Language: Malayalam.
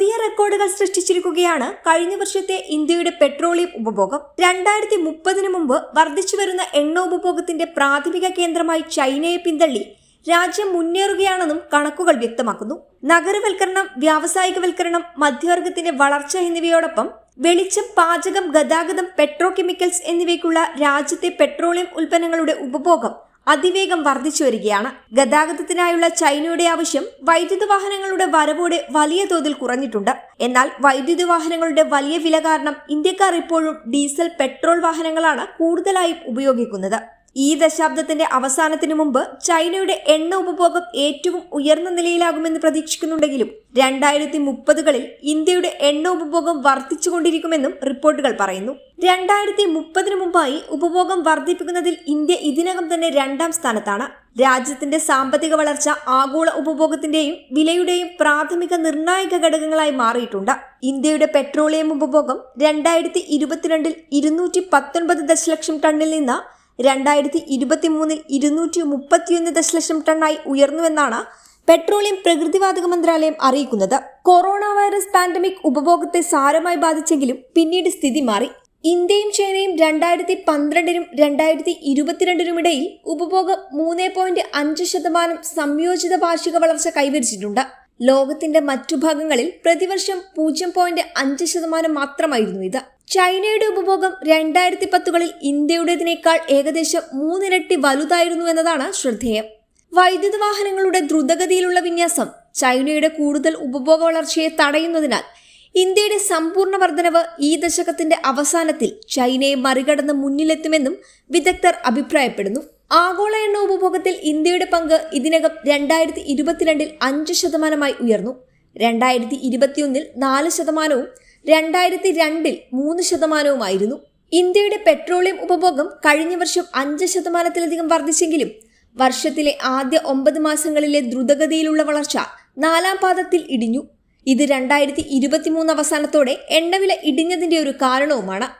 പുതിയ റെക്കോർഡുകൾ സൃഷ്ടിച്ചിരിക്കുകയാണ് കഴിഞ്ഞ വർഷത്തെ ഇന്ത്യയുടെ പെട്രോളിയം ഉപഭോഗം. രണ്ടായിരത്തി മുപ്പതിനു മുമ്പ് വർദ്ധിച്ചു വരുന്ന എണ്ണ ഉപഭോഗത്തിന്റെ പ്രാഥമിക കേന്ദ്രമായി ചൈനയെ പിന്തള്ളി രാജ്യം മുന്നേറുകയാണെന്നും കണക്കുകൾ വ്യക്തമാക്കുന്നു. നഗരവൽക്കരണം വ്യാവസായികവൽക്കരണം മധ്യവർഗത്തിന്റെ വളർച്ച എന്നിവയോടൊപ്പം വെളിച്ചം പാചകം ഗതാഗതം പെട്രോ കെമിക്കൽസ് എന്നിവയ്ക്കുള്ള രാജ്യത്തെ പെട്രോളിയം ഉൽപ്പന്നങ്ങളുടെ ഉപഭോഗം അതിവേഗം വർദ്ധിച്ചു വരികയാണ്. ഗതാഗതത്തിനായുള്ള ചൈനയുടെ ആവശ്യം വൈദ്യുത വാഹനങ്ങളുടെ വരവോടെ വലിയ തോതിൽ കുറഞ്ഞിട്ടുണ്ട്. എന്നാൽ വൈദ്യുത വാഹനങ്ങളുടെ വലിയ വില കാരണം ഇന്ത്യക്കാർ ഇപ്പോഴും ഡീസൽ പെട്രോൾ വാഹനങ്ങളാണ് കൂടുതലായും ഉപയോഗിക്കുന്നത്. ഈ ദശാബ്ദത്തിന്റെ അവസാനത്തിനു മുമ്പ് ചൈനയുടെ എണ്ണ ഉപഭോഗം ഏറ്റവും ഉയർന്ന നിലയിലാകുമെന്ന് പ്രതീക്ഷിക്കുന്നുണ്ടെങ്കിലും രണ്ടായിരത്തി മുപ്പതുകളിൽ ഇന്ത്യയുടെ എണ്ണ ഉപഭോഗം വർദ്ധിച്ചുകൊണ്ടിരിക്കുമെന്നും റിപ്പോർട്ടുകൾ പറയുന്നു. രണ്ടായിരത്തി മുപ്പതിനു മുമ്പായി ഉപഭോഗം വർദ്ധിപ്പിക്കുന്നതിൽ ഇന്ത്യ ഇതിനകം തന്നെ രണ്ടാം സ്ഥാനത്താണ്. രാജ്യത്തിന്റെ സാമ്പത്തിക വളർച്ച ആഗോള ഉപഭോഗത്തിന്റെയും വിലയുടെയും പ്രാഥമിക നിർണായക ഘടകങ്ങളായി മാറിയിട്ടുണ്ട്. ഇന്ത്യയുടെ പെട്രോളിയം ഉപഭോഗം രണ്ടായിരത്തി ഇരുപത്തിരണ്ടിൽ ഇരുന്നൂറ്റി പത്തൊൻപത് ദശലക്ഷം ടണ്ണിൽ നിന്ന് രണ്ടായിരത്തി ഇരുപത്തി മൂന്നിൽ ഇരുന്നൂറ്റി മുപ്പത്തിയൊന്ന് ദശലക്ഷം ടണ്ണായി ഉയർന്നുവെന്നാണ് പെട്രോളിയം പ്രകൃതിവാതക മന്ത്രാലയം അറിയിക്കുന്നത്. കൊറോണ വൈറസ് പാൻഡമിക് ഉപഭോഗത്തെ സാരമായി ബാധിച്ചെങ്കിലും പിന്നീട് സ്ഥിതി മാറി. ഇന്ത്യയും ചൈനയും രണ്ടായിരത്തി പന്ത്രണ്ടിനും രണ്ടായിരത്തി ഇരുപത്തിരണ്ടിനുമിടയിൽ ഉപഭോഗം മൂന്ന് പോയിന്റ് അഞ്ച് ശതമാനം സംയോജിത വാർഷിക വളർച്ച കൈവരിച്ചിട്ടുണ്ട്. ലോകത്തിന്റെ മറ്റു ഭാഗങ്ങളിൽ പ്രതിവർഷം പൂജ്യം പോയിന്റ് അഞ്ച് ശതമാനം മാത്രമായിരുന്നു ഇത്. ചൈനയുടെ ഉപഭോഗം രണ്ടായിരത്തി പത്തുകളിൽ ഇന്ത്യയുടേതിനേക്കാൾ ഏകദേശം മൂന്നിരട്ടി വലുതായിരുന്നു എന്നതാണ് ശ്രദ്ധേയം. വൈദ്യുത വാഹനങ്ങളുടെ ദ്രുതഗതിയിലുള്ള വിന്യാസം ചൈനയുടെ കൂടുതൽ ഉപഭോഗ വളർച്ചയെ തടയുന്നതിനാൽ ഇന്ത്യയുടെ സമ്പൂർണ വർധനവ് ഈ ദശകത്തിന്റെ അവസാനത്തിൽ ചൈനയെ മറികടന്ന് മുന്നിലെത്തുമെന്നും വിദഗ്ധർ അഭിപ്രായപ്പെടുന്നു. ആഗോള എണ്ണ ഉപഭോഗത്തിൽ ഇന്ത്യയുടെ പങ്ക് ഇതിനകം രണ്ടായിരത്തി ഇരുപത്തിരണ്ടിൽ അഞ്ച് ശതമാനമായി ഉയർന്നു. രണ്ടായിരത്തി ഇരുപത്തിയൊന്നിൽ നാല് ശതമാനവും രണ്ടായിരത്തി രണ്ടിൽ മൂന്ന് ശതമാനവുമായിരുന്നു. ഇന്ത്യയുടെ പെട്രോളിയം ഉപഭോഗം കഴിഞ്ഞ വർഷം അഞ്ച് ശതമാനത്തിലധികം വർദ്ധിച്ചെങ്കിലും വർഷത്തിലെ ആദ്യ ഒമ്പത് മാസങ്ങളിലെ ദ്രുതഗതിയിലുള്ള വളർച്ച നാലാം പാദത്തിൽ ഇടിഞ്ഞു. ഇത് രണ്ടായിരത്തി ഇരുപത്തിമൂന്ന് അവസാനത്തോടെ എണ്ണവില ഇടിഞ്ഞതിന്റെ ഒരു കാരണവുമാണ്.